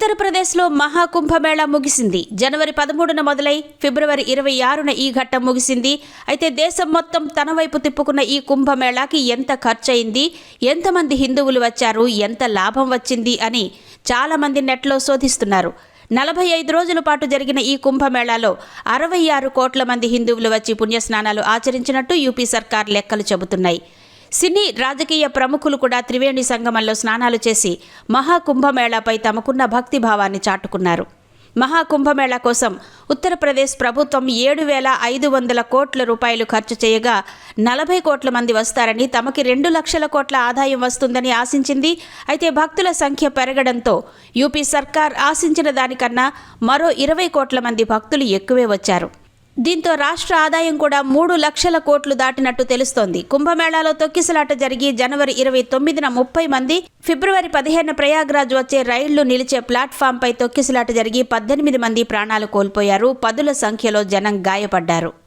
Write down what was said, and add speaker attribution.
Speaker 1: ఉత్తరప్రదేశ్లో మహాకుంభమేళా ముగిసింది. జనవరి పదమూడున మొదలై ఫిబ్రవరి ఇరవై ఆరున ఈ ఘట్టం ముగిసింది. అయితే దేశం మొత్తం తన వైపు తిప్పుకున్న ఈ కుంభమేళాకి ఎంత ఖర్చయింది? ఎంతమంది హిందువులు వచ్చారు? ఎంత లాభం వచ్చింది? అని చాలామంది నెట్లో శోధిస్తున్నారు. నలభై ఐదు రోజుల పాటు జరిగిన ఈ కుంభమేళాలో అరవై ఆరు కోట్ల మంది హిందువులు వచ్చి పుణ్యస్నానాలు ఆచరించినట్టు యూపీ సర్కార్ లెక్కలు చెబుతున్నాయి. సినీ రాజకీయ ప్రముఖులు కూడా త్రివేణి సంగమంలో స్నానాలు చేసి మహాకుంభమేళాపై తమకున్న భక్తిభావాన్ని చాటుకున్నారు. మహాకుంభమేళా కోసం ఉత్తరప్రదేశ్ ప్రభుత్వం ఏడు వేల ఐదు వందల కోట్ల రూపాయలు ఖర్చు చేయగా నలభై కోట్ల మంది వస్తారని తమకి రెండు లక్షల కోట్ల ఆదాయం వస్తుందని ఆశించింది. అయితే భక్తుల సంఖ్య పెరగడంతో యూపీ సర్కార్ ఆశించిన దానికన్నా మరో ఇరవై కోట్ల మంది భక్తులు ఎక్కువే వచ్చారు. దీంతో రాష్ట్ర ఆదాయం కూడా మూడు లక్షల కోట్లు దాటినట్టు తెలుస్తోంది. కుంభమేళాలో తొక్కిసలాట జరిగి జనవరి ఇరవై తొమ్మిదిన ముప్పై మంది ఫిబ్రవరి పదిహేను ప్రయాగ్రాజ్ వచ్చే రైళ్ళు నిలిచే ప్లాట్ఫామ్పై తొక్కిసలాట జరిగి పద్దెనిమిది మంది ప్రాణాలు కోల్పోయారు. పదుల సంఖ్యలో జనం గాయపడ్డారు.